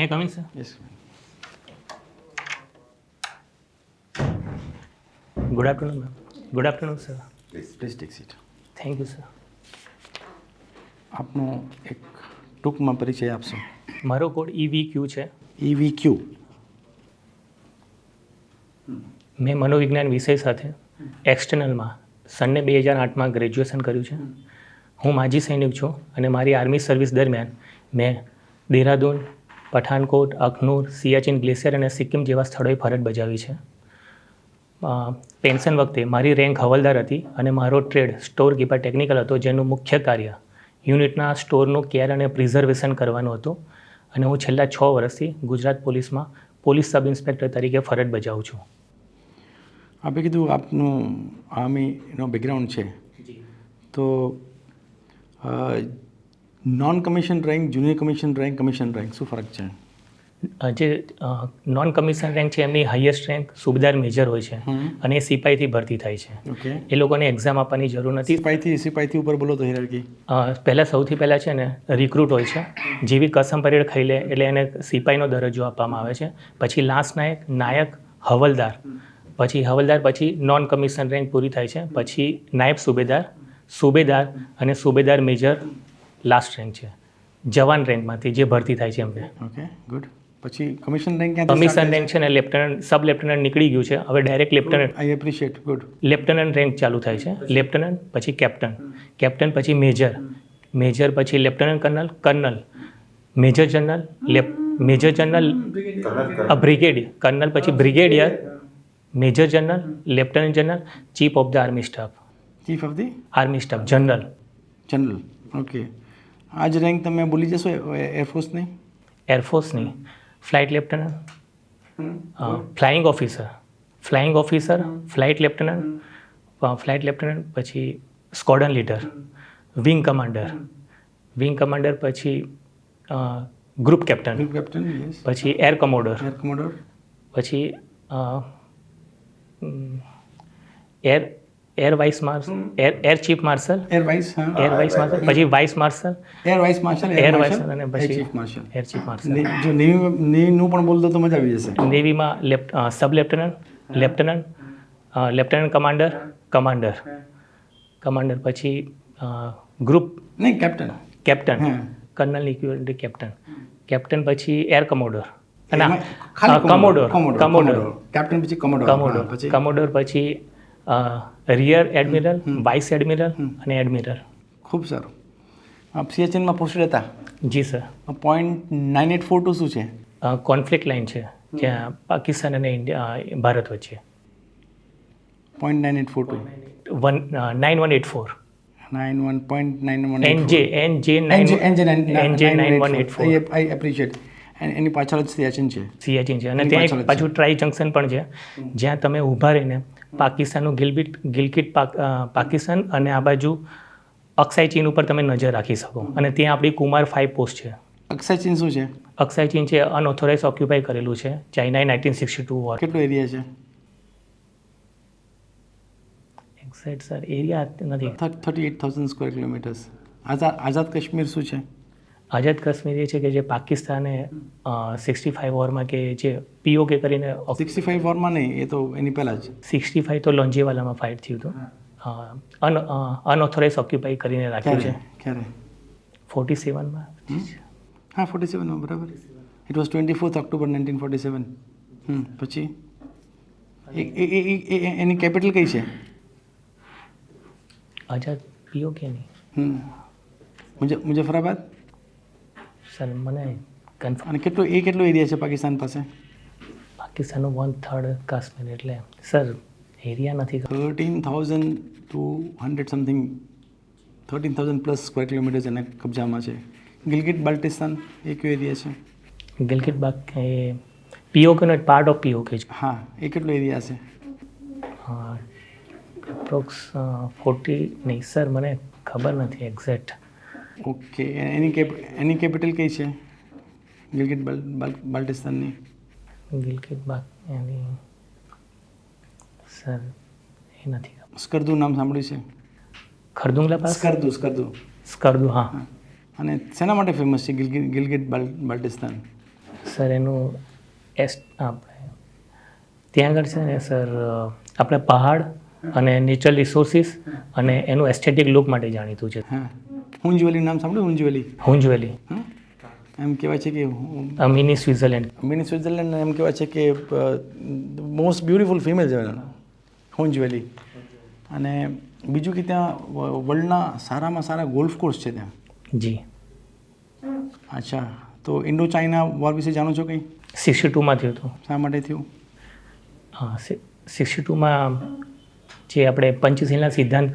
May coming sir yes good afternoon ma'am good afternoon sir please take seat thank you sir આપનો એક ટૂંકમાં પરિચય આપશો. મારો code E V Q. E V Q મનોવિજ્ઞાન વિષય સાથે એક્સટર્નલમાં સને બે હજાર આઠમાં ગ્રેજ્યુએશન કર્યું છે. હું માજી સૈનિક છું અને મારી આર્મી સર્વિસ દરમિયાન મેં દેહરાદૂન પઠાનકોટ અખનૂર સિયાચીન ગ્લેશિયર અને સિક્કિમ જેવા સ્થળોએ ફરજ બજાવી છે. પેન્શન વખતે મારી રેન્ક હવલદાર હતી અને મારો ટ્રેડ સ્ટોર કીપર ટેકનિકલ હતો જેનું મુખ્ય કાર્ય યુનિટના સ્ટોરનું કેર અને પ્રિઝર્વેશન કરવાનું હતું અને હું છેલ્લા છ વર્ષથી ગુજરાત પોલીસમાં પોલીસ સબ ઇન્સ્પેક્ટર તરીકે ફરજ બજાવું છું. આપે કીધું આપનું આર્મીનો બેકગ્રાઉન્ડ છે. તો non commission rank junior commission rank commission rank શું ફરક છે? જે નોન કમિશન રેન્ક છે એમની હાઈએસ્ટ રેન્ક સુબેદાર મેજર હોય છે અને એ સિપાહીથી ભરતી થાય છે. એ લોકોને એક્ઝામ આપવાની જરૂર નથી. સિપાહીથી સિપાહીથી ઉપર બોલો તો હિરારકી પહેલાં સૌથી પહેલાં છે ને રિક્રુટ હોય છે. જેવી કસમ પરેડ ખાઈ લે એટલે એને સિપાહીનો દરજ્જો આપવામાં આવે છે. પછી લાસ્ટ નાયક નાયક હવલદાર. પછી હવલદાર પછી નોન કમિશન રેન્ક પૂરી થાય છે. પછી નાયબ સુબેદાર સુબેદાર અને સુબેદાર મેજર લાસ્ટ રેન્ક છે. જવાન રેન્કમાંથી જે ભરતી થાય છે એમને ઓકે ગુડ પછી કમિશન રેન્ક કમિશન રેન્ક છે ને લેફ્ટનન્ટ સબ લેફ્ટનન્ટ નીકળી ગયું છે. હવે direct lieutenant I appreciate good lieutenant rank ચાલુ થાય છે. લેફ્ટનન્ટ પછી કેપ્ટન કેપ્ટન પછી મેજર મેજર પછી lieutenant colonel colonel major general લેફ major general brigadier colonel પછી brigadier major general lieutenant general chief of the army staff chief of the army staff general general okay આ જ rank તમે ભૂલી જશો એરફોર્સની એરફોર્સની flight lieutenant flying officer flying officer flight lieutenant flight lieutenant પછી squadron leader wing commander wing commander પછી group captain group captain પછી air commodore air commodore પછી air air vice marshal air air chief marshal air vice air vice marshal પછી vice marshal air vice marshal air vice અને પછી chief marshal air chief marshal જો navy નેવીનું પણ બોલતો તો મજા આવી જશે. નેવીમાં left sub lieutenant lieutenant lieutenant commander commander. Commander પછી ગ્રુપ. નહીં captain. Captain. Colonel equivalent captain. Captain પછી એર કમોડર. ના કમોડર ખાલી કમોડોર. કેપ્ટન પછી કમોડોર. કમોડોર. કમોડોર પછી રિયર એડમિરલ વાઇસ એડમિરલ અને એડમિરલ ખૂબ સારું. આપ સિયાચીનમાં પોસ્ટેડ હતા જી sir point nine eight four two શું છે? કોન્ફ્લિક્ટ લાઇન છે જ્યાં પાકિસ્તાન અને ઇન્ડિયા ભારત વચ્ચે. Point nine eight four two one nine one eight four nine one point nine one N J N J nine N J nine one eight four I appreciate એની પાછળ જ સિયાચિન છે. સિયાચિન છે. અને ત્યાં એક જ પાછું ટ્રાય જંકશન પણ છે. જ્યાં તમે ઊભા રહીને પાકિસ્તાનનું ગિલબિટ ગિલકિટ પાક પાકિસ્તાન અને આ બાજુ અક્ષય ચીન ઉપર તમે નજર રાખી શકો. અને ત્યાં આપણી કુમાર ફાઇવ પોસ્ટ છે. અક્ષય ચીન શું છે? અક્ષય ચીન છે અનઓથોરાઇઝ ઓક્યુપાય કરેલું છે. ચાઇનાએ નાઇન્ટીન સિક્સટી ટુ વોર કેટલો એરિયા છે? એક્ઝેક્ટ સર એરિયા નથી. Thirty eight thousand square kilometres Azad Azad Kashmir શું છે? આઝાદ કાશ્મીર એ છે કે જે પાકિસ્તાને સિક્સટી ફાઇવ વોરમાં કે જે પીઓકે કરીને સિક્સટી ફાઈવ વોરમાં નહીં એ તો એની પહેલાં જ. સિક્સટી ફાઇવ તો લોન્જીવાલામાં ફાઇટ થયું હતું. અન અનઓથોરાઇઝ ઓક્યુપાઈ કરીને રાખ્યું છે. ક્યારે? ફોર્ટી સેવનમાં હા ફોર્ટી સેવનમાં બરાબર. It was twenty fourth October nineteen forty seven પછી એની કેપિટલ કઈ છે? આઝાદ પીઓ કે નહીં મુજફરાબાદ સર મને કન્ફર્મ અને કેટલો એ કેટલો એરિયા છે પાકિસ્તાન પાસે? પાકિસ્તાનનું વન થર્ડ કાશ્મીર એટલે. સર એરિયા નથી. Thirteen thousand two hundred something thirteen thousand plus square kilometres એના કબજામાં છે. ગિલગિટ બાલ્ટિસ્તાન એ કયો એરિયા છે? ગિલગિટ બાગ એ પીઓકેનો એક પાર્ટ ઓફ પીઓકે છે. હા એ કેટલો એરિયા છે? એપ્રોક્સ ફોર્ટી નહીં સર મને ખબર નથી એક્ઝેક્ટ ઓકે એની કેપ એની કેપિટલ કઈ છે? ગિલગિટ બાલ બાલ- બાલ્ટિસ્તાનની. ગિલગિટ બાગ એની સર એ નથી સ્કર્દુ નામ સાંભળ્યું છે? ખરદુંગલા પાસ? સ્કર્દુ સ્કર્દુ. સ્કર્દુ હા. અને શેના માટે ફેમસ છે ગિલગિટ ગિલગિટ બાલ બાલ્ટિસ્તાન? સર એનું એસ આપણે ત્યાં આગળ છે ને સર આપણે પહાડ અને નેચરલ રિસોર્સિસ અને એનું એસ્થેટિક લુક માટે જાણીતું છે. હા. હુંજ નામ સાંભળ્યું? હુંજવેલી. વેલી હુંજ વેલી હં? એમ કહેવાય છે કે મિની સ્વિટ્ઝરલેન્ડ. મિની સ્વિટ્ઝરલેન્ડ એમ કહેવાય છે કે મોસ્ટ બ્યુટિફુલ ફિમેલ છે હુંજવેલી. અને બીજું કે ત્યાં વર્લ્ડના સારામાં સારા ગોલ્ફ કોર્સ છે ત્યાં? જી. અચ્છા. તો ઇન્ડો ચાઇના વોર વિશે જાણો છો કંઈ? સિક્સટી ટુમાં થયું હતું. શા માટે થયું? હા સિક્સટી ટુમાં જે આપણે પંચશીલના સિદ્ધાંત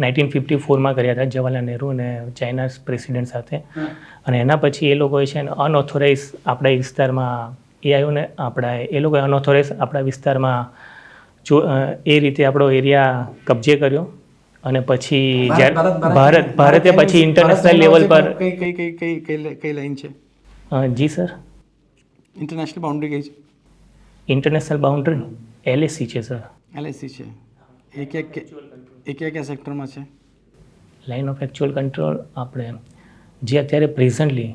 નાઇન્ટીન ફિફ્ટી ફોરમાં કર્યા હતા જવાહરલાલ નહેરુ અને ચાઇના પ્રેસિડેન્ટ સાથે. અને એના પછી એ લોકોએ છે ને અનઓથોરાઇઝ આપણા વિસ્તારમાં એ આવ્યું ને આપણા એ લોકોએ અનઓથોરાઇઝ આપણા વિસ્તારમાં જો એ રીતે આપણો એરિયા કબજે કર્યો. અને પછી ભારત ભારતે પછી ઇન્ટરનેશનલ લેવલ પર કઈ કઈ કઈ કઈ કઈ કઈ લાઈન છે? જી સર. ઇન્ટરનેશનલ બાઉન્ડ્રી કઈ છે? ઇન્ટરનેશનલ બાઉન્ડ્રી એલએસસી છે સર. એલએસસી છે. એ એક કે- એ કયા કયા સેક્ટરમાં છે? લાઇન ઓફ એકચ્યુઅલ કંટ્રોલ આપણે જે અત્યારે પ્રેઝન્ટલી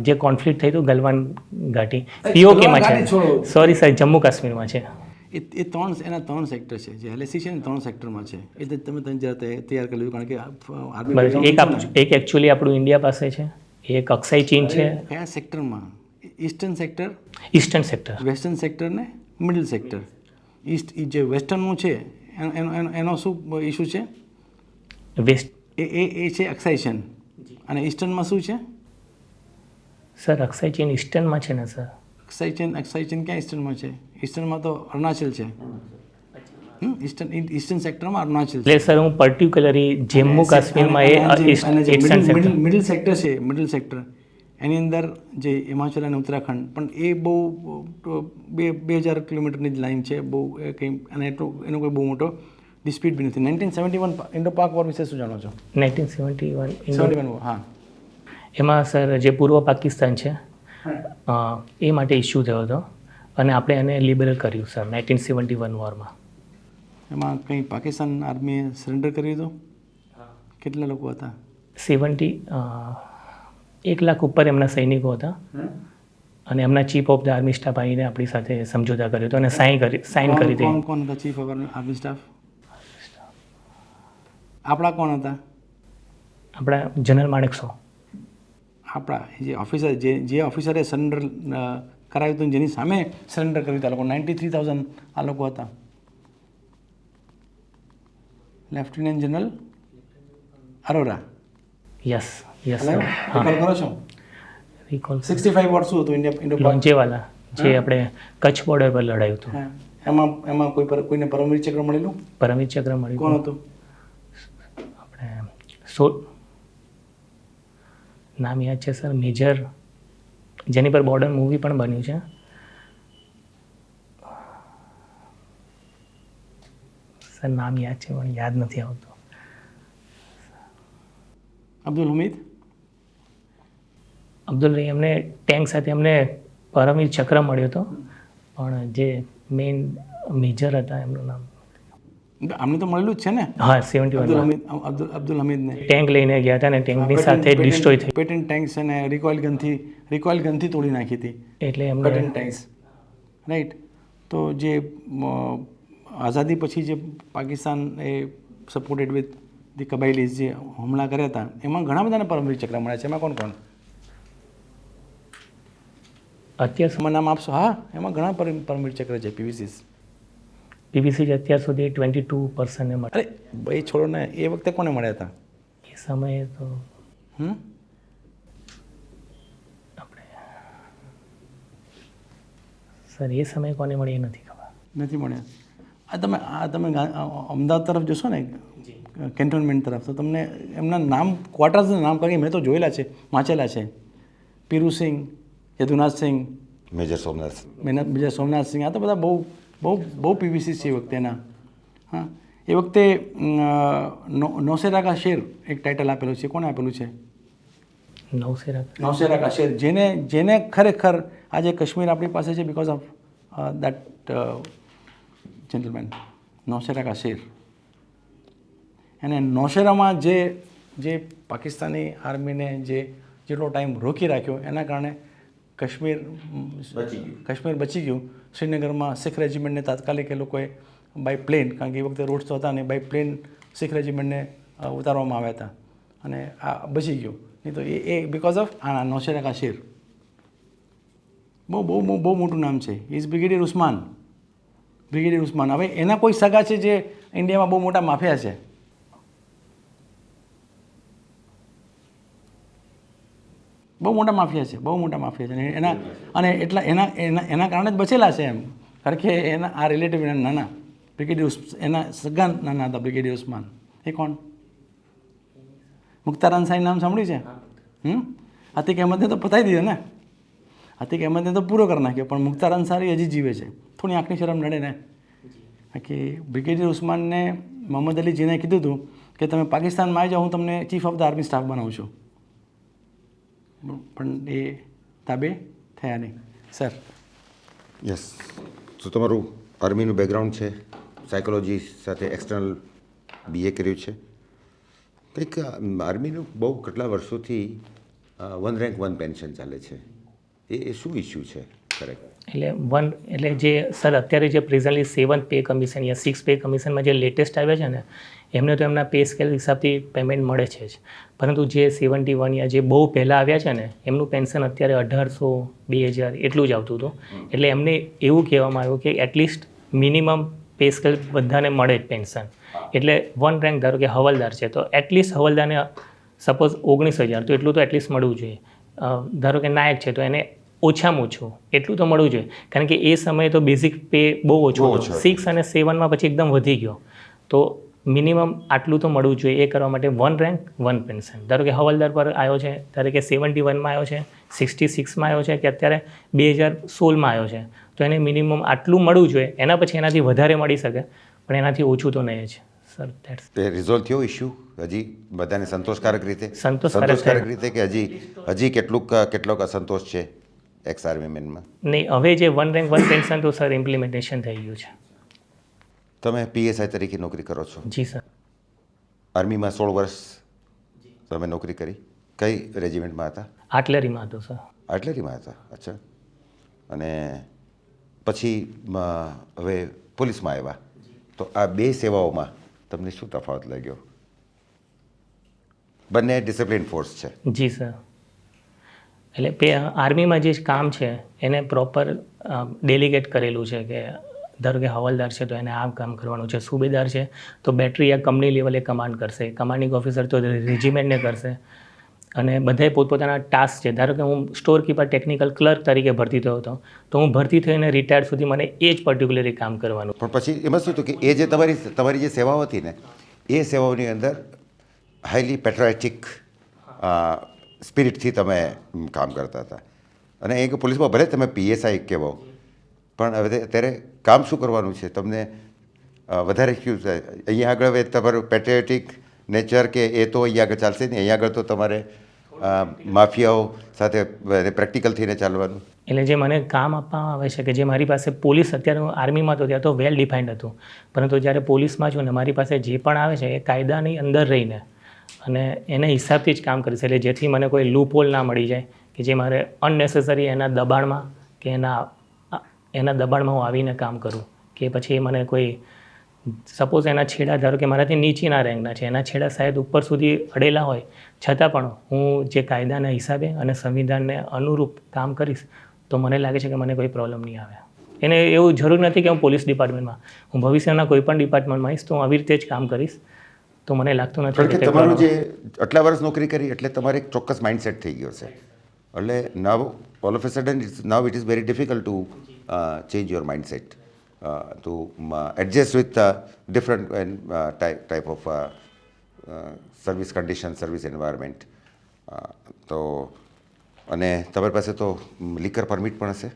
જે કોન્ફ્લિક્ટ થયું હતું ગલવાન ઘાટી પીઓકેમાં છે. સોરી સર જમ્મુ કાશ્મીરમાં છે. એ એ ત્રણ એના ત્રણ સેક્ટર છે જે એલએસસી છે ને ત્રણ સેક્ટરમાં છે. એ તમે તમે જરા તૈયાર કરી કારણ કે એક એક એકચ્યુઅલી આપણું ઇન્ડિયા પાસે છે એક અક્ષય ચીન છે. કયા સેક્ટરમાં eastern sector eastern sector western sector ને મિડલ સેક્ટર ઈસ્ટ જે વેસ્ટર્નનું છે એનો એનો એનો- એનો શું ઇસ્યુ છે? વેસ્ટ એ એ એ છે એક્સાઇશન અને ઈસ્ટર્નમાં શું છે? સર અક્ષય ઈસ્ટર્નમાં છે ને સર એક્સાઇચન એક્સાઇચન ક્યાં ઈસ્ટર્નમાં છે? ઈસ્ટર્નમાં તો અરુણાચલ છે. ઈસ્ટર્ન ઈસ્ટર્ન સેક્ટરમાં અરુણાચલ છે. એટલે સર હું પર્ટિક્યુલરલી જમ્મુ કાશ્મીરમાં એ મિડલ સેક્ટર છે મિડલ સેક્ટર એની અંદર જે હિમાચલ અને ઉત્તરાખંડ પણ એ બહુ બે બે હજાર કિલોમીટરની જ લાઈન છે બહુ કંઈ અને એટલું એનો કોઈ બહુ મોટો ડિસ્પ્યુટ બી નથી. Nineteen seventy one Indo Pak war વિશે શું જાણો છો? Nineteen seventy one seventy one હા. એમાં સર જે પૂર્વ પાકિસ્તાન છે એ માટે ઇસ્યુ થયો હતો અને આપણે એને લિબરલ કર્યું સર નાઇન્ટીન સેવન્ટી વન વોરમાં એમાં કંઈ પાકિસ્તાન આર્મીએ સરેન્ડર કર્યું હતું કેટલા લોકો હતા? સેવન્ટી એક લાખ ઉપર એમના સૈનિકો હતા. અને એમના chief of the army staff આવીને આપણી સાથે સમજૂતા કર્યો હતો અને સાઇન કરી સાઇન કરી હતી. કોણ હતા ચીફ ઓફ આર્મી સ્ટાફ આપણા કોણ હતા? આપણા જનરલ માણેકસો. આપણા જે ઓફિસર જે જે ઓફિસરે સરેન્ડર કરાવ્યું હતું જેની સામે સરેન્ડર કર્યું હતું આ લોકો. નાઇન્ટી થ્રી થાઉઝન્ડ આ લોકો હતા. Lieutenant general Arora yes yes recall કરો છો? રિકોલ સિક્સટી ફાઈવ વર્ષ શું હતું? ઇન્ડિયા ઇન્ડો પાક જે આપણે કચ્છ બોર્ડર પર લડાયું હતું. એમાં એમાં કોઈ પર કોઈને પરમવીર ચક્ર મળેલું? પરમવીર ચક્ર મળ્યું કોણ. હતું. આપણે સો નામ યાદ છે સર મેજર જેની પર બોર્ડર મૂવી પણ બન્યું છે. સર નામ યાદ છે પણ યાદ નથી આવતું. અબ્દુલ હમીદ? અબ્દુલ રહી એમને ટેન્ક સાથે એમને પરમવીર ચક્ર મળ્યો હતો. પણ જે મેઇન મેજર હતા એમનું નામ. આમને તો મળેલું જ છે ને? હા સેવન્ટી અબ્દુલ હમીદ અબ્દુલ અબ્દુલ હમીદને. ટેન્ક લઈને ગયા હતા અને ટેન્કની સાથે ડિસ્ટ્રોય થઈ. પેટન્ટ ટેન્ક્સ અને રિકોઇલ ગનથી રિકોઇલ ગનથી તોડી નાખી હતી. એટલે એમને પેટન્ટ ટેન્ક્સ રાઈટ તો જે આઝાદી પછી જે પાકિસ્તાન એ સપોર્ટેડ વિથ ધી કબાઇલીઝ જે હુમલા કર્યા હતા એમાં ઘણા બધાને પરમવીર ચક્ર મળ્યા છે. એમાં કોણ કોણ અત્યાર સમય નામ આપશો? હા એમાં ઘણા પરમ- પરમવીર ચક્ર છે પીવીસીસ પીવીસી અત્યાર સુધી ટ્વેન્ટી ટુ પર્સન્ટને મળે. અરે ભાઈ છોડો ને એ વખતે કોને મળ્યા હતા? એ સમયે તો હમ? આપણે સર એ સમયે કોને મળી એ નથી ખબર. નથી મળ્યા. આ તમે આ તમે અમદાવાદ તરફ જશો ને? કેન્ટોનમેન્ટ તરફ. તો તમને એમના નામ ક્વાર્ટર્સના નામ કરી મેં તો જોયેલા છે વાંચેલા છે. પીરુસિંહ યદુનાથસિંહ મેજર સોમનાથ મેજર સોમનાથ સિંહ આ તો બધા બહુ બહુ બહુ પીવીસી છે એ વખતેના હા. એ વખતે નૌસેરા કા શેર એક ટાઇટલ આપેલું છે. કોને આપેલું છે? નવસેરા નૌસેરા કા શેર. જેને જેને ખરેખર આજે કાશ્મીર આપણી પાસે છે because of that gentleman Naushera કા શેર. અને નૌશેરામાં જે જે પાકિસ્તાની આર્મીને જે જેટલો ટાઈમ રોકી રાખ્યો એના કારણે કાશ્મીર કાશ્મીર બચી ગયું. શ્રીનગરમાં શીખ રેજિમેન્ટને તાત્કાલિક એ લોકોએ બાય પ્લેન કારણ કે એ વખતે રોડ્સ તો હતા ને બાય પ્લેન શીખ રેજિમેન્ટને ઉતારવામાં આવ્યા હતા. અને આ બચી ગયું. નહીં તો એ એ બિકોઝ ઓફ આ નૌશેરા કાશીર. બહુ બહુ બહુ બહુ મોટું નામ છે. Is brigadier Usman brigadier Usman હવે એના કોઈ સગા છે જે ઇન્ડિયામાં બહુ મોટા માફિયા છે? બહુ મોટા માફિયા છે, બહુ મોટા માફિયા છે. એના, અને એટલા, એના એના એના કારણે જ બચેલા છે એમ. કારણ કે એના, આ રિલેટિવ એના નાના, બ્રિગેડિયર એના સગા નાના હતા, બ્રિગેડિયર ઉસ્માન. એ કોણ? મુખ્તાર અન્સારી નામ સાંભળ્યું છે? હમ? આતિક અહેમદને તો પતાવી દીધો ને? આતિક અહેમદને તો પૂરો કરી નાખ્યો, પણ મુખ્તાર અંસારી હજી જીવે છે. થોડી આંખની શરમ નડે ને? કે બ્રિગેડિયર ઉસ્માનને મોહમ્મદ અલી જીને કીધું હતું કે તમે પાકિસ્તાનમાં આવી જાઓ, હું તમને chief of the army staff બનાવું છું. પણ એ તાબે થયા નહીં. સર યસ તો તમારું આર્મીનું બેકગ્રાઉન્ડ છે સાયકોલોજી સાથે એક્સટર્નલ બીએ કર્યું છે. કંઈક આર્મીનું બહુ કેટલા વર્ષોથી વન રેન્ક વન પેન્શન ચાલે છે. એ શું ઇસ્યુ છે? એટલે વન એટલે જે સર અત્યારે જે પ્રેઝન્ટલી સેવન પે કમિશન યા સિક્સ પે કમિશનમાં જે લેટેસ્ટ આવ્યા છે ને એમને તો એમના પે સ્કેલ હિસાબથી પેમેન્ટ મળે છે જ. પરંતુ જે સેવન્ટી વન યા જે બહુ પહેલાં આવ્યા છે ને એમનું પેન્શન અત્યારે અઢારસો બે હજાર એટલું જ આવતું હતું. એટલે એમને એવું કહેવામાં આવ્યું કે એટલીસ્ટ મિનિમમ પે સ્કેલ બધાને મળે જ પેન્શન એટલે વન રેન્ક ધારો કે હવલદાર છે તો એટલીસ્ટ હવલદારને સપોઝ ઓગણીસ હજાર તો એટલું તો એટલીસ્ટ મળવું જોઈએ. ધારો કે નાયક છે તો એને ઓછામાં ઓછું. એટલું તો મળવું જોઈએ. કારણ કે એ સમયે તો બેઝિક પે બહુ ઓછો હતો. સિક્સ અને સેવનમાં પછી એકદમ વધી ગયો. તો મિનિમમ આટલું તો મળવું જોઈએ. એ કરવા માટે વન રેન્ક વન પેન્શન ધારો કે હવલદાર પર આવ્યો છે ધારો કે સેવન્ટી વનમાં આવ્યો છે સિક્સટી સિક્સમાં આવ્યો છે કે અત્યારે બે હજાર સોળમાં આવ્યો છે. તો એને મિનિમમ આટલું મળવું જોઈએ. એના પછી એનાથી વધારે મળી શકે. પણ એનાથી ઓછું તો નહીં જ. સર ધેટ્સ તે રિઝોલ્વ થયો ઇશ્યુ હજી બધાને સંતોષકારક રીતે? સંતોષકારક રીતે કે હજી હજી કેટલુંક કેટલોક અસંતોષ છે? એક્સ વિમેનમાં નહીં હવે જે વન રેન્ક વન પેન્શન તો સર ઇમ્પ્લિમેન્ટેશન થઈ ગયું છે. તમે પીએસઆઈ તરીકે નોકરી કરો છો? જી સર આર્મીમાં સોળ વર્ષ તમે નોકરી કરી. કઈ રેજિમેન્ટમાં હતા? આટલેરીમાં હતો સર આટલરીમાં હતા. અચ્છા. અને પછી હવે પોલીસમાં આવ્યા. તો આ બે સેવાઓમાં તમને શું તફાવત લાગ્યો? બંને ડિસિપ્લિન ફોર્સ છે. જી સર એટલે પે, આર્મીમાં જે કામ છે, એને પ્રોપર ડેલિગેટ કરેલું છે કે ધારો કે હવાલદાર છે તો એને આ કામ કરવાનું છે, સુબેદાર છે તો બેટરી આ કંપની લેવલે કમાન્ડ કરશે. કમાન્ડિંગ ઓફિસર તો રેજિમેન્ટને કરશે. અને બધાએ પોતપોતાના ટાસ્ક છે. ધારો કે હું સ્ટોર કીપર ટેકનિકલ ક્લર્ક તરીકે ભરતી થયો હતો, તો હું ભરતી થઈને રિટાયર્ડ સુધી મને એ જ પર્ટિક્યુલરલી કામ કરવાનું. પણ પછી એમાં શું હતું કે એ જે તમારી તમારી જે સેવાઓ હતી ને, એ સેવાઓની અંદર હાઈલી પેટ્રોએટિક સ્પિરિટથી તમે કામ કરતા હતા. અને એ પોલીસમાં ભલે તમે પીએસઆઈ કહેવો, પણ હવે અત્યારે કામ શું કરવાનું છે? તમને વધારે શું છે? અહીંયા આગળ હવે તમારું પેટ્રિયોટિક નેચર કે એ તો અહીંયા આગળ ચાલશે નહીં, અહીંયા આગળ તો તમારે માફિયાઓ સાથે પ્રેક્ટિકલ થઈને ચાલવાનું. એટલે જે મને કામ આપવામાં આવે છે કે જે મારી પાસે પોલીસ અત્યારે આર્મીમાં હતો, ત્યાં તો વેલ ડિફાઇન્ડ હતું. પરંતુ જ્યારે પોલીસમાં છું ને મારી પાસે જે પણ આવે છે, એ કાયદાની અંદર રહીને અને એના હિસાબથી જ કામ કરીશ એટલે જેથી મને કોઈ લૂપોલ ના મળી જાય કે જે મારે અનનેસેસરી એના દબાણમાં કે એના એના દબાણમાં હું આવીને કામ કરું. કે પછી મને કોઈ સપોઝ એના છેડા ધારો કે મારાથી નીચેના રેન્કના છે, એના છેડા શાયદ ઉપર સુધી અડેલા હોય, છતાં પણ હું જે કાયદાના હિસાબે અને સંવિધાનને અનુરૂપ કામ કરીશ, તો મને લાગે છે કે મને કોઈ પ્રોબ્લેમ નહીં આવે. એને એવું જરૂર નથી કે હું પોલીસ ડિપાર્ટમેન્ટમાં હું ભવિષ્યના કોઈ પણ ડિપાર્ટમેન્ટમાં આવીશ તો હું આવી રીતે જ કામ કરીશ. તો મને લાગતું નથી કે તમારું જે આટલા વર્ષ નોકરી કરી એટલે તમારે એક ચોક્કસ માઇન્ડસેટ થઈ ગયો છે. એટલે now all of a sudden now it is very difficult to change your mindset to adjust with different type type of service condition service environment તો અને તમારી પાસે તો લીકર પરમિટ પણ હશે?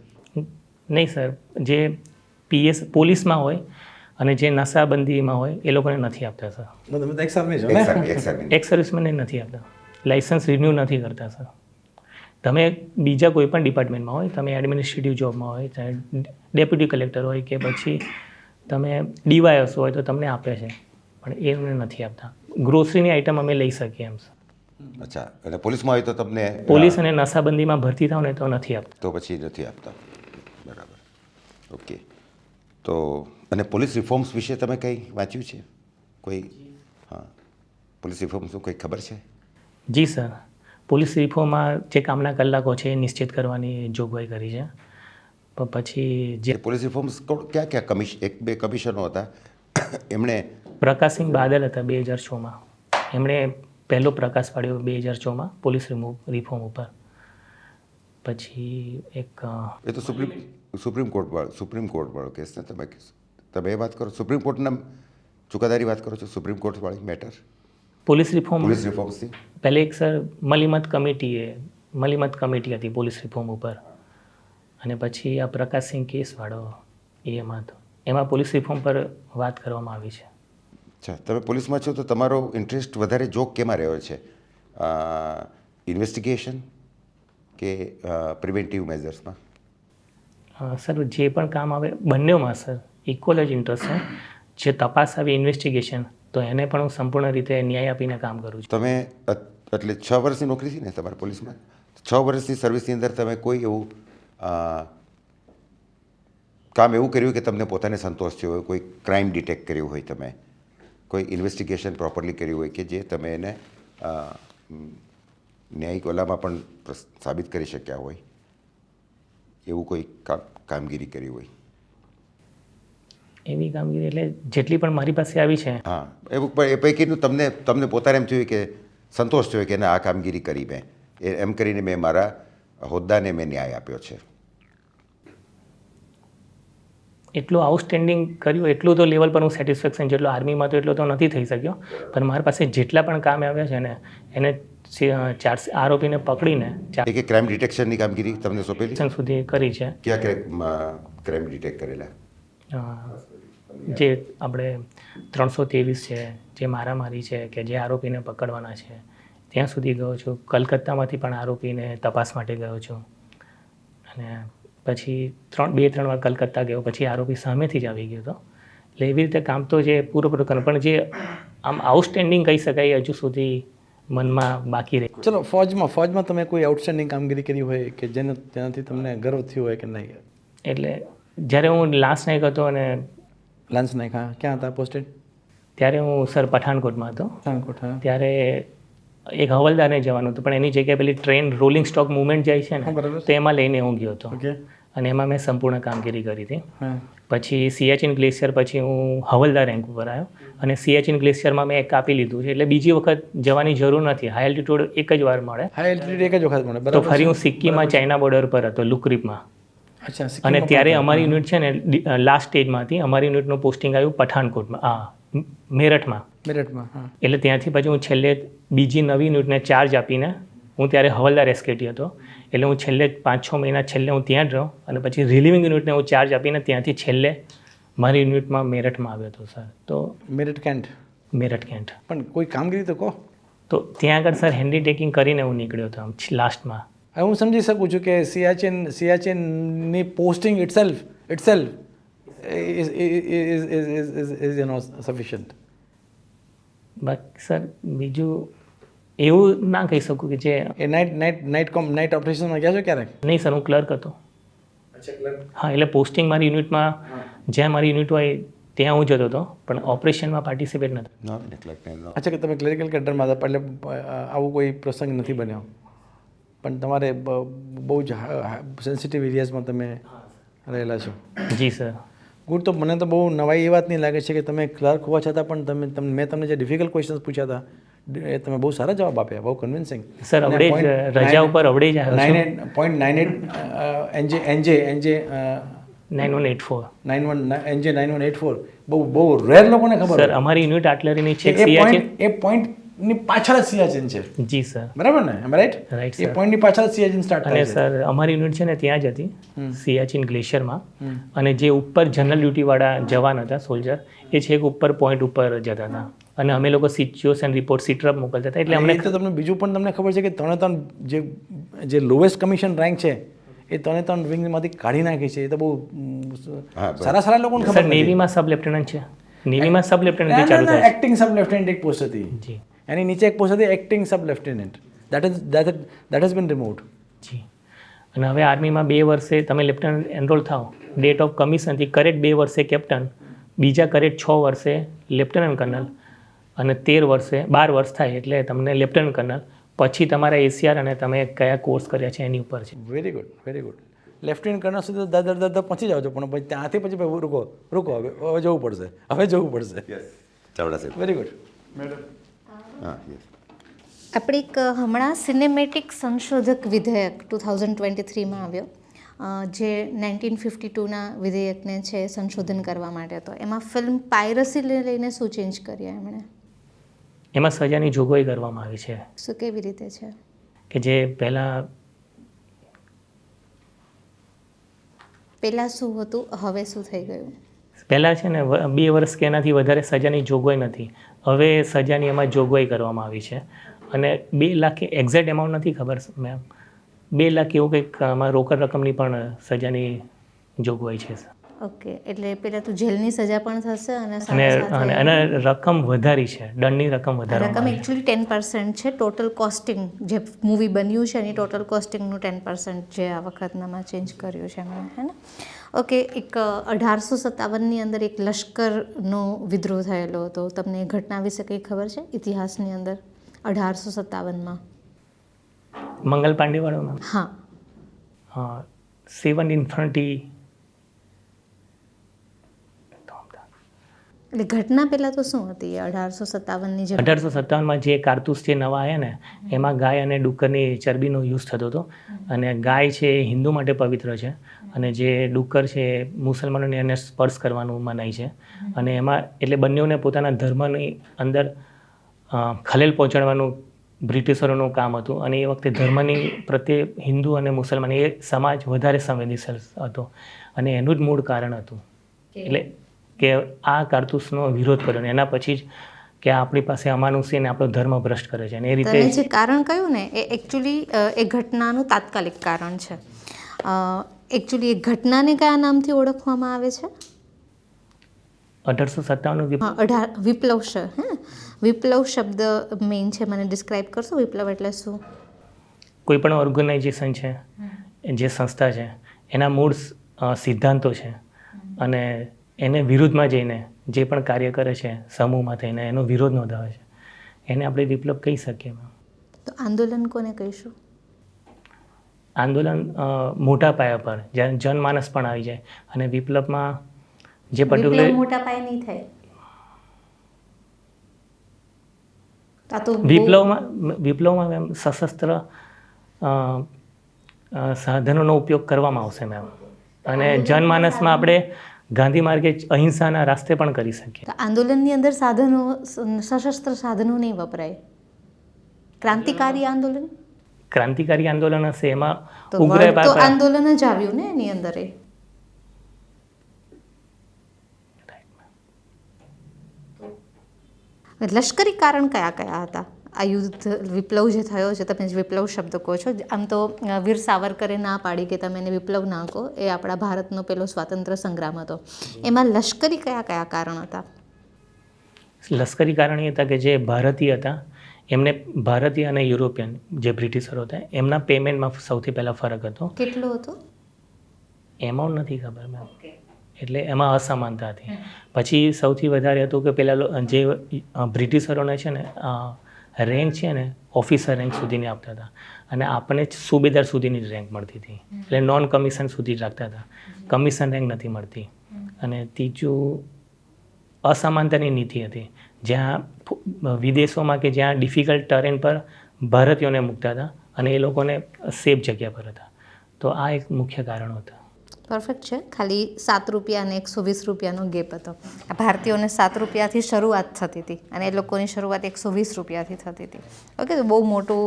નહીં સર જે પીએસ પોલીસમાં હોય અને જે નશાબંધીમાં હોય એ લોકોને નથી આપતા સર. એક્સ સર્વિસમેનને નથી આપતા. લાઇસન્સ રિન્યૂ નથી કરતા સર. તમે બીજા કોઈ પણ ડિપાર્ટમેન્ટમાં હોય તમે એડમિનિસ્ટ્રેટિવ જોબમાં હોય ચાહે ડેપ્યુટી કલેક્ટર હોય કે પછી તમે ડીવાયસ હોય તો તમને આપે છે. પણ એ એમને નથી આપતા. ગ્રોસરીની આઇટમ અમે લઈ શકીએ એમ સર. અચ્છા એટલે પોલીસમાં હોય તો તમને પોલીસ અને નશાબંધીમાં ભરતી થાવ ને તો નથી આપતા. તો પછી નથી આપતા. બરાબર. ઓકે તો અને પોલીસ રિફોર્મ્સ વિશે તમે કંઈ વાંચ્યું છે? કોઈ? હા. પોલીસ રિફોર્મ્સનું કંઈ ખબર છે? જી સર. પોલીસ રિફોર્મમાં જે કામના કલાકો છે એ નિશ્ચિત કરવાની જોગવાઈ કરી છે. પછી જે જે પોલીસ રિફોર્મ્સ ક્યાં ક્યાં કમિશ એક બે કમિશનો હતા? એમણે પ્રકાશસિંહ બાદલ હતા બે હજાર છમાં. એમણે પહેલો પ્રકાશ પાડ્યો બે હજાર છમાં પોલીસ રિમૂવ રિફોર્મ ઉપર. પછી એક એ તો સુપ્રીમ સુપ્રીમ કોર્ટ વાળો સુપ્રીમ કોર્ટ વાળો કેસ ને તમે તમે એ વાત કરો સુપ્રીમ કોર્ટના ચુકાદારી વાત કરો છો સુપ્રીમ કોર્ટ વાળી મેટર. પોલીસ રિફોર્મ પોલીસ રિફોર્મ્સથી પહેલે એક સર મલિમત કમિટીએ મલિમત કમિટી હતી પોલીસ રિફોર્મ ઉપર. અને પછી આ પ્રકાશસિંહ કેસવાળો એ એમાં હતો. એમાં પોલીસ રિફોર્મ પર વાત કરવામાં આવી છે. અચ્છા તમે પોલીસમાં છો તો તમારો ઇન્ટરેસ્ટ વધારે જોક કેમાં રહ્યો છે? ઇન્વેસ્ટિગેશન કે પ્રિવેન્ટિવ મેઝર્સમાં સર, જે પણ કામ આવે, બંનેમાં, સર ઇક્વલ જ ઇન્ટરેસ્ટ છે. જે તપાસ આવી ઇન્વેસ્ટિગેશન તો એને પણ હું સંપૂર્ણ રીતે ન્યાય આપીને કામ કરું છું. તમે એટલે છ વર્ષની નોકરી છે ને તમારા પોલીસમાં? છ વર્ષની સર્વિસની અંદર તમે કોઈ એવું કામ એવું કર્યું કે તમને પોતાને સંતોષ થયો હોય? કોઈ ક્રાઇમ ડિટેક્ટ કર્યું હોય તમે? કોઈ ઇન્વેસ્ટિગેશન પ્રોપરલી કર્યું હોય કે જે તમે એને ન્યાયિક ઓલામાં પણ સાબિત કરી શક્યા હોય? એવું કોઈ કામગીરી કરી હોય. એવી કામગીરી એટલે જેટલી પણ મારી પાસે આવી છે. હા એવું પણ એ પૈકીનું તમને તમને પોતાને એમ થયું કે સંતોષ થયો કે ના આ કામગીરી કરી મેં. એ એમ કરીને મેં મારા હોદ્દાને મેં ન્યાય આપ્યો છે. એટલું આઉટસ્ટેન્ડિંગ કર્યું એટલું તો લેવલ પર હું સેટિસ્ફેક્શન જેટલો આર્મીમાં તો એટલો તો નથી થઈ શક્યો. પણ મારી પાસે જેટલા પણ કામ આવ્યા છે ને એને સી- ચાર આરોપીને પકડીને કે ક્રાઇમ ડિટેક્શનની કામગીરી તમને સોંપેલી? સુધી કરી છે. ક્યાં ક્રાઇમ ડિટેક્ટ કરેલા? જે આપણે ત્રણસો ત્રેવીસ છે જે મારામારી છે કે જે આરોપીને પકડવાના છે ત્યાં સુધી ગયો છું. કલકત્તામાંથી પણ આરોપીને તપાસ માટે ગયો છું. અને પછી ત્રણ બે ત્રણ વાર કલકત્તા ગયો પછી આરોપી સામેથી જ આવી ગયો હતો. એટલે એવી રીતે કામ તો જે પૂરેપૂરું પણ જે આમ આઉટસ્ટેન્ડિંગ કહી શકાય હજુ સુધી મનમાં બાકી રહે. ચલો ફોજમાં ફોજમાં તમે કોઈ આઉટસ્ટેન્ડિંગ કામગીરી કરી હોય કે જેને તેનાથી તમને ગર્વ થયો હોય કે નહીં? એટલે જ્યારે હું લાસ્ટ નાઇક હતો અને લાન્સ નાઇક હા. ક્યાં હતા? પોસ્ટેડ? ત્યારે હું સર પઠાણકોટમાં હતો. પઠાણકોટ હા. ત્યારે એક હવલદારને જવાનું હતું પણ એની જગ્યાએ પેલી ટ્રેન રોલિંગ સ્ટોક મુવમેન્ટ જાય છે ને. તો એમાં લઈને હું ગયો હતો. ઓકે. અને એમાં મેં સંપૂર્ણ કામગીરી કરી હતી. પછી સિયાચિન ગ્લેશિયર પછી હું હવલદાર રેન્ક ઉપર આવ્યો. અને સિયાચિન ગ્લેશિયરમાં મેં એક કાપી લીધું છે એટલે બીજી વખત જવાની જરૂર નથી. હાઈ એલ્ટિટ્યુડ એક જ વાર મળે. હાઈ એલ્ટિટ્યુડ એક જ વખત મળે તો ફરી હું સિક્કીમાં ચાઇના બોર્ડર પર હતો લુકરીપમાં અને ત્યારે અમારી યુનિટ છે ને લાસ્ટ સ્ટેજમાં હતી અમારી યુનિટનું પોસ્ટિંગ આવ્યું પઠાણકોટમાં હા મેરઠમાં. મેરઠમાં એટલે ત્યાંથી પછી હું છેલ્લે બીજી નવી યુનિટને ચાર્જ આપીને હું ત્યારે હવલદાર એસકેટી હતો. એટલે હું છેલ્લે પાંચ છ મહિના છેલ્લે હું ત્યાં જ રહ્યો અને પછી રિલિવિંગ યુનિટને હું ચાર્જ આપીને ત્યાંથી છેલ્લે મારી યુનિટમાં મેરઠમાં આવ્યો હતો સર તો મેરઠ કેન્ટ? મેરઠ કેન્ટ. પણ કોઈ કામગીરી તો કહો. તો ત્યાં આગળ સર હેન્ડી ટેકિંગ કરીને હું નીકળ્યો હતો આમ લાસ્ટમાં હવે હું સમજી શકું છું કે Siachen સિયાચિનની posting itself itself is is is is is you know sufficient બાકી સર બીજું એવું ના કહી શકું કે જે એ night night night com night ઓપરેશનમાં ગયા છો ક્યારેક? નહીં સર હું ક્લર્ક હતો. હા એટલે પોસ્ટિંગ મારી યુનિટમાં જ્યાં મારી યુનિટ હોય ત્યાં હું જતો હતો પણ ઓપરેશનમાં પાર્ટિસિપેટ નથી અચ્છા કે તમે ક્લેરિકલ કેડરમાં હતા એટલે આવું કોઈ પ્રસંગ નથી બન્યો. પણ તમારે બહુ જ સેન્સિટિવ એરિયાઝમાં તમે રહેલા છો. જી સર. ગુડ તો મને તો બહુ નવાઈ એ વાત નહીં લાગે છે કે તમે ક્લર્ક હોવા છતાં પણ તમે તમને મેં તમને જે ડિફિકલ્ટ ક્વેશ્ચન્સ પૂછ્યા હતા એ તમે બહુ સારા જવાબ આપ્યા બહુ કન્વિન્સિંગ સર અવડે જ રજા ઉપર અવડે જ nine eight point nine eight NJ NJ NJ nine one eight four nine one NJ nine one eight four બહુ બહુ રેર લોકોને ખબર સર અમારી યુનિટ આટલરીની છે. એ પોઈન્ટની પાછળ જ સિયાચિન છે. જી સર બરાબર ને? રાઈટ Right, એ. પોઈન્ટની પાછળ જ સિયાચિન સ્ટાર્ટ થાય છે. સર અમારી યુનિટ છે ને ત્યાં જ હતી સિયાચિન ગ્લેશિયરમાં અને જે ઉપર જનરલ ડ્યુટીવાળા જવાન હતા સોલ્જર એ છેક ઉપર પોઈન્ટ ઉપર જતા હતા. અને અમે લોકો સિચ્યુએશન રિપોર્ટ સીટ્રપ મોકલતા હતા. એટલે અમને તો તમને બીજું પણ તમને ખબર છે કે ત્રણે ત્રણ જે જે લોએસ્ટ કમિશન રેન્ક છે એ ત્રણે ત્રણ વિંગમાંથી કાઢી નાખી છે. એ તો બહુ. સારા સારા લોકોને ખબર નેવીમાં સબ લેફ્ટનન્ટ છે. નેવીમાં સબ લેફ્ટનન્ટ ચાલુ થાય. એક્ટિંગ સબ લેફ્ટનન્ટ એક પોસ્ટ હતી. જી. એની નીચે એક પોસ્ટ હતી acting sub lieutenant that is that that has been removed ji. અને હવે આર્મીમાં બે વર્ષે તમે લેફ્ટનન્ટ એનરોલ થાઓ. ડેટ ઓફ કમિશનથી કરેક્ટ બે વર્ષે કેપ્ટન બીજા કરેક્ટ છ વર્ષે લેફ્ટનન્ટ કર્નલ અને તેર વર્ષે બાર વર્ષ થાય એટલે તમને લેફ્ટનન્ટ કર્નલ પછી તમારા એસીઆર અને તમે કયા કોર્સ કર્યા છે એની ઉપર છે? Very good very good lieutenant colonel સુધી દર દર દર દર પહોંચી જાવ છો પણ પછી ત્યાંથી પછી ભાઈ રૂકો રૂકો હવે હવે જવું પડશે હવે જવું પડશે. ચાવડા સાહેબ. વેરી ગુડ હા યસ આપણે એક હમણાં સિનેમેટિક સંશોધક વિધેયક ટુ થાઉઝન્ડ ટ્વેન્ટી થ્રીમાં આવ્યો જે નાઇન્ટીન ફિફ્ટી ટુના વિધેયકને છે સંશોધન કરવા માટે. હતો એમાં ફિલ્મ પાયરસીને લઈને શું ચેન્જ કર્યા એમણે? એમાં સજાની જોગવાઈ કરવામાં આવી છે. શું કેવી રીતે છે? કે જે પહેલાં પહેલાં શું હતું? હવે શું થઈ ગયું? પહેલાં છે ને બે વર્ષ કે એનાથી વધારે સજાની જોગવાઈ નથી. હવે સજાની એમાં જોગવાઈ કરવામાં આવી છે. અને બે લાખ એક્ઝેક્ટ એમાઉન્ટ નથી ખબર મેમ બે લાખ એવું કંઈક આમાં રોકડ રકમની પણ સજાની જોગવાઈ છે. ઓકે એટલે પહેલાં તો જેલની સજા પણ થશે અને અને અને રકમ વધારી છે દંડની રકમ વધારે રકમ. એકચ્યુઅલી ટેન પર્સન્ટ છે ટોટલ કોસ્ટિંગ જે મૂવી બન્યું છે એની ટોટલ કોસ્ટિંગનું ટેન પર્સન્ટ જે આ વખતનામાં ચેન્જ કર્યું છે એમણે હે ને ઓકે એક અઢારસો સત્તાવનની અંદર એક લશ્કરનો વિદ્રોહ થયેલો હતો. તમને એ ઘટના વિશે કંઈ ખબર છે ઇતિહાસની અંદર? અઢારસો સત્તાવનમાં. મંગલ પાંડેવાળો હા. હા સેવન ઇન્ફન્ટી એટલે ઘટના પહેલાં તો શું હતી? અઢારસો સત્તાવનની જે અઢારસો સત્તાવનમાં જે કારતૂસ જે નવા આવ્યા ને એમાં ગાય અને ડુક્કરની ચરબીનો યુઝ થતો હતો. અને ગાય છે એ હિન્દુ માટે પવિત્ર છે. અને જે ડુક્કર છે એ મુસલમાનોને એને સ્પર્શ કરવાનું મનાય છે. અને એમાં એટલે બંનેઓને પોતાના ધર્મની અંદર ખલેલ પહોંચાડવાનું બ્રિટિશરોનું કામ હતું. અને એ વખતે ધર્મની પ્રત્યે હિન્દુ અને મુસલમાન એ સમાજ વધારે સંવેદનશીલ હતો. અને એનું જ મૂળ કારણ હતું. એટલે કે આ કારતૂસનો વિરોધ કર્યો ને એના પછી જ કે આપણી પાસે અમાનુષી અને આપણો ધર્મ ભ્રષ્ટ કરે છે. અને એ રીતે જે કારણ કહ્યું ને એ એકચ્યુઅલી એ ઘટનાનું તાત્કાલિક કારણ છે. એકચ્યુઅલી એ ઘટનાને કયા નામથી ઓળખવામાં આવે છે? અઢારસો સત્તાવનનું અઢાર વિપ્લવ હે? વિપ્લવ શબ્દ મેઇન છે મને ડિસ્ક્રાઇબ કરશો? વિપ્લવ એટલે શું? કોઈ પણ ઓર્ગેનાઇઝેશન છે જે સંસ્થા છે એના મૂળ સિદ્ધાંતો છે. અને એને વિરુદ્ધમાં જઈને જે પણ કાર્ય કરે છે સમૂહમાં થઈને એનો વિરોધ નોંધાવે છે. એને આપણે વિપ્લવ કહી શકીએ મેમ તો આંદોલન કોને કહીશું? આંદોલન મોટા પાયા પર જ્યારે જનમાનસ પણ આવી જાય. અને વિપ્લવમાં જે પર્ટિક્યુલર મોટા પાયે નહીં થાય? તો વિપ્લવમાં વિપ્લવમાં મેમ સશસ્ત્ર સાધનોનો ઉપયોગ કરવામાં આવશે મેમ અને જનમાનસમાં આપણે ગાંધી માર્ગે અહિંસાના રાસ્તે પણ કરી શકીએ તો આંદોલનની અંદર સાધનો સશસ્ત્ર સાધનો નહીં વપરાય. ક્રાંતિકારી આંદોલન? ક્રાંતિકારી આંદોલન હશે એમાં ઉગ્ર આંદોલન જ આવ્યું ને એની અંદર. એ લશ્કરી કારણ કયા કયા હતા? આ યુદ્ધ વિપ્લવ જે થયો છે તમે જે વિપ્લવ શબ્દ કહો છો આમ તો વીર સાવરકરે ના પાડી કે તમે એને વિપ્લવ ના કહો એ આપણા ભારતનો પેલો સ્વાતંત્ર્ય સંગ્રામ હતો. એમાં લશ્કરી કયા કયા કારણ હતા? લશ્કરી કારણ એ હતા કે જે ભારતીય હતા એમને ભારતીય અને યુરોપિયન જે બ્રિટિશરો હતા એમના પેમેન્ટમાં સૌથી પહેલાં ફરક હતો. કેટલો હતો? એમાઉન્ટ નથી ખબર મેમ. એટલે એમાં અસમાનતા હતી. પછી સૌથી વધારે હતું કે પેલા જે બ્રિટિશરોને છે ને રેન્ક છે ને ઓફિસર રેન્ક સુધીની આપતા હતા. અને આપણને જ સુબેદાર સુધીની જ રેન્ક મળતી હતી. એટલે નોન કમિશન સુધી જ રાખતા હતા. કમિશન રેન્ક નથી મળતી. અને ત્રીજું અસમાનતાની નીતિ હતી. જ્યાં વિદેશોમાં કે જ્યાં ડિફિકલ્ટ ટરેન પર ભારતીયોને મૂકતા હતા અને એ લોકોને સેફ જગ્યા પર હતા. તો આ એક મુખ્ય કારણો હતા. પરફેક્ટ છે. ખાલી સાત રૂપિયા અને એકસો વીસ રૂપિયાનો ગેપ હતો. આ ભારતીયોને સાત રૂપિયાથી શરૂઆત થતી હતી અને એ લોકોની શરૂઆત એકસો વીસ રૂપિયાથી થતી હતી. ઓકે તો બહુ મોટું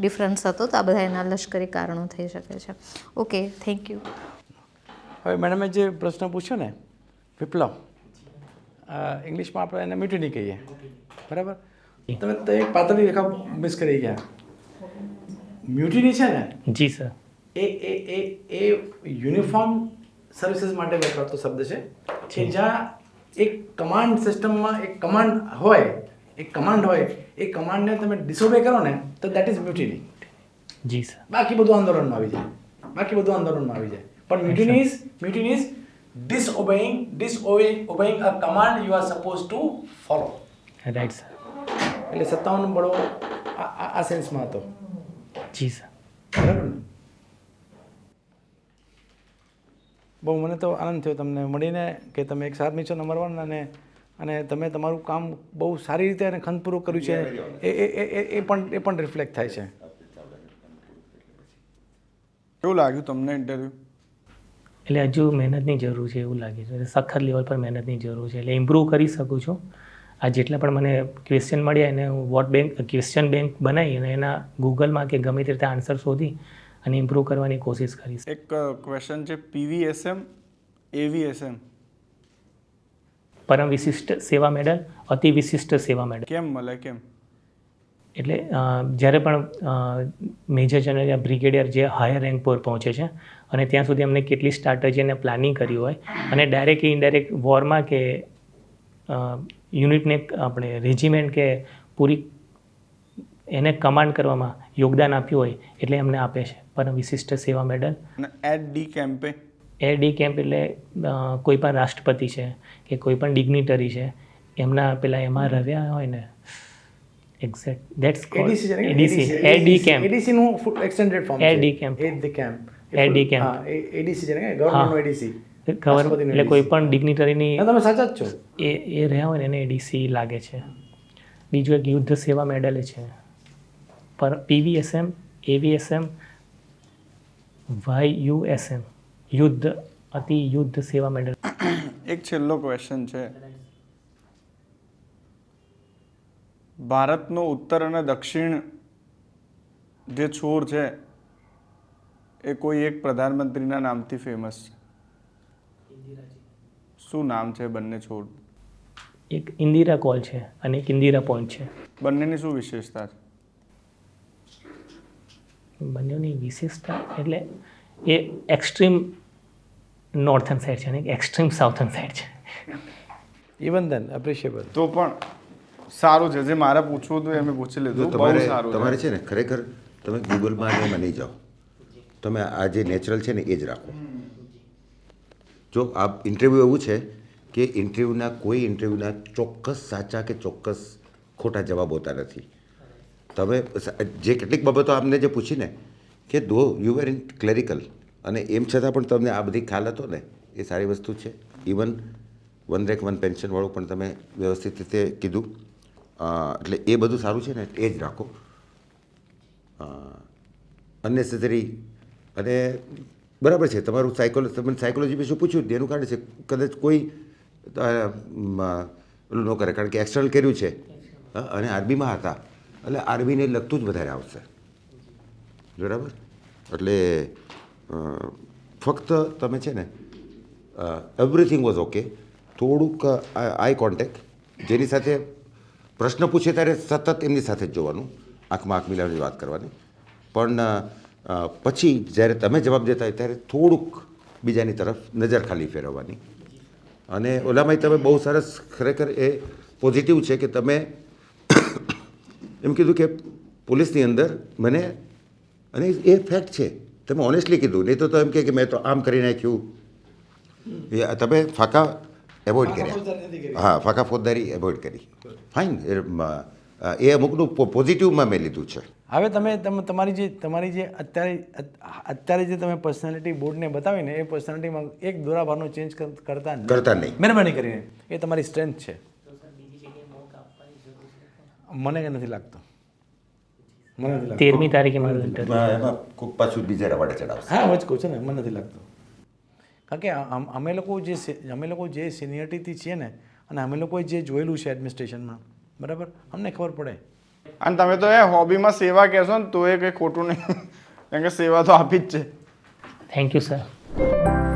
ડિફરન્સ હતો તો આ બધા એના લશ્કરી કારણો થઈ શકે છે. ઓકે થેન્ક યુ હવે મેડમે જે પ્રશ્ન પૂછ્યો ને વિપ્લવ ઇંગ્લિશમાં આપણે એને મ્યુટિની કહીએ. બરાબર? તમે તો એક પાતળી રેખા મિસ કરી ગયા. મ્યુટીની છે ને? જી સર એ એ એ એ યુનિફોર્મ સર્વિસીસ માટે વપરાતો શબ્દ છે કે જ્યાં એક કમાન્ડ સિસ્ટમમાં એક કમાન્ડ હોય એક કમાન્ડ હોય એ કમાન્ડને તમે ડિસોબે કરો ને તો that is mutiny ji sir બાકી બધું આંદોલનમાં આવી જાય. બાકી બધું આંદોલનમાં આવી જાય. પણ mutiny is mutiny is disobeying disobeying obeying a command you are supposed to follow. Right sir એટલે સત્તાવન બળો આ આ- સેન્સમાં હતો. જી સર બરાબર ને? બહુ મને તો આનંદ થયો તમને મળીને કે તમે એક સાથ છો નંબર વન અને અને તમે તમારું કામ બહુ સારી રીતે અને ખંતપૂર્વક કર્યું છે. એ એ એ- એ એ પણ એ પણ રિફ્લેક્ટ થાય છે. કેવું લાગ્યું તમને ઇન્ટરવ્યૂ એટલે હજુ મહેનતની જરૂર છે એવું લાગે છે. સખત લેવલ પર મહેનતની જરૂર છે. એટલે ઇમ્પ્રૂવ કરી શકું છું. આ જેટલા પણ મને ક્વેશ્ચન મળ્યા એને હું વોટ બેંક ક્વેશ્ચન બેંક બનાવી અને એના ગૂગલમાં કે ગમે તે રીતે આન્સર શોધી અને ઇમ્પ્રૂવ કરવાની કોશિશ કરીશ. એક ક્વેશ્ચન છે પીવીએસએમ એવીએસએમ પરમ વિશિષ્ટ સેવા મેડલ અતિ વિશિષ્ટ સેવા મેડલ. કેમ મળે કેમ? એટલે જ્યારે પણ મેજર જનરલ યા બ્રિગેડિયર જે હાયર રેન્ક પર પહોંચે છે અને ત્યાં સુધી અમને કેટલી સ્ટ્રેટેજી અને પ્લાનિંગ કરી હોય અને ડાયરેક્ટ કે ઇનડાયરેક્ટ વોરમાં કે યુનિટને આપણે રેજિમેન્ટ કે પૂરી એને કમાન્ડ કરવામાં યોગદાન આપ્યું હોય એટલે એમને આપે છે. પરમ વિશિષ્ટ સેવા મેડલ અને એટ ડી કેમ્પે એર ડી કેમ્પ એટલે કોઈ પણ રાષ્ટ્રપતિ છે કે કોઈ પણ ડિગ્નિટરી છે એમના પેલા એમાં રહ્યા હોય ને એક્ઝેક્ટ દેટ્સ એડીસી છે ને? ADC aide de camp ADC નું extended form AD camp aide the camp camp. હા એડીસી છે ને ગવર્નમેન્ટ એડીસી ખબર એટલે કોઈ પણ ડિગ્નિટરીની તમે સાચા જ છો એ એ રહ્યા હોય ને એને એડીસી લાગે છે બીજું એક યુદ્ધ સેવા મેડલ છે પર પીવીએસએમ એવીએસએમ વાય યુએસએમ યુદ્ધ અતિ યુદ્ધ સેવા મેડલ એક છેલ્લો ક્વેશ્ચન છે. ભારતનો ઉત્તર અને દક્ષિણ જે છોર છે એ કોઈ એક પ્રધાનમંત્રીના નામથી ફેમસ છે? શું નામ છે બંને છોડ? એક ઇન્દિરા કોલ છે અને એક ઇન્દિરા પોઈન્ટ છે. બંનેની શું વિશેષતા છે? બંનેની વિશેષતા એટલે એ એક્સ્ટ્રીમ નોર્થન સાઈડ છે અને એક્સ્ટ્રીમ સાઉથન સાઈડ છે. ઇવન ધેન એપ્રિશિએબલ તો પણ સારું છે. જે મારે પૂછવું હતું એમ પૂછી લીધું. બહુ તમારે તમારે છે ને ખરેખર તમે ગૂગલમાં એમાં નહીં જાઓ. તમે આ જે નેચરલ છે ને એ જ રાખો. જો આ ઇન્ટરવ્યૂ એવું છે કે ઇન્ટરવ્યૂના કોઈ ઇન્ટરવ્યૂના ચોક્કસ સાચા કે ચોક્કસ ખોટા જવાબ હોતા નથી. તમે જે કેટલીક બાબતો આપને જે પૂછીને કે દો યુ વેર ઇન ક્લેરિકલ અને એમ છતાં પણ તમને આ બધી ખ્યાલ હતો ને એ સારી વસ્તુ છે. ઇવન વન રેક વન પેન્શનવાળું પણ તમે વ્યવસ્થિત રીતે કીધું. એટલે એ બધું સારું છે ને એ જ રાખો. અનનેસેસરી અને બરાબર છે તમારું સાયકોલોજી તમે સાયકોલોજી વિશે પૂછ્યું તેનું એનું કારણ છે કદાચ કોઈ પેલું ન કરે કારણ કે એક્સટર્નલ કર્યું છે. અને આર્મીમાં હતા. એટલે આર્મીને લગતું જ વધારે આવશે. બરાબર? એટલે ફક્ત તમે છે ને એવરીથિંગ વોઝ ઓકે થોડુંક આઈ કોન્ટેક્ટ જેની સાથે પ્રશ્ન પૂછે ત્યારે સતત એમની સાથે જ જોવાનું. આંખમાં આંખ મિલાવીને વાત કરવાની. પણ પછી જ્યારે તમે જવાબ દેતા હોય ત્યારે થોડુંક બીજાની તરફ નજર ખાલી ફેરવવાની. અને ઓલામાં તમે બહુ સરસ ખરેખર એ પોઝિટિવ છે કે તમે એમ કીધું કે પોલીસની અંદર મને અને એ ફેક્ટ છે. તમે ઓનેસ્ટલી કીધું. નહીં તો તો એમ કહે કે મેં તો આમ કરી નાખ્યું. એ તમે ફાકા એવોઇડ કર્યા. હા ફાકા ફોજદારી એવોઇડ કરી. ફાઇન એ અમુકનું પોઝિટિવમાં મેં લીધું છે. હવે તમે તમે તમારી જે તમારી જે અત્યારે અત્યારે જે તમે પર્સનાલિટી બોર્ડને બતાવીને એ પર્સનાલિટીમાં એક દોરાભારનો ચેન્જ કરતા કરતા નહીં. મહેરબાની કરીને. એ તમારી સ્ટ્રેન્થ છે. મને નથી લાગતું. નથી લાગતું. તેરમી તારીખે એમાં પાછું બીજા રવાડે ચડાવશે. હા હું જ કહું છું ને મને નથી લાગતું. કારણ કે અમે લોકો જે અમે લોકો જે સિનિયરિટીથી છીએ ને અને અમે લોકોએ જે જોયેલું છે એડમિનિસ્ટ્રેશનમાં બરાબર? અમને ખબર પડે. અને તમે તો એ હોબીમાં સેવા કહેશો ને તો એ કંઈ ખોટું નહીં. કારણ કે સેવા તો આપી જ છે. Thank you sir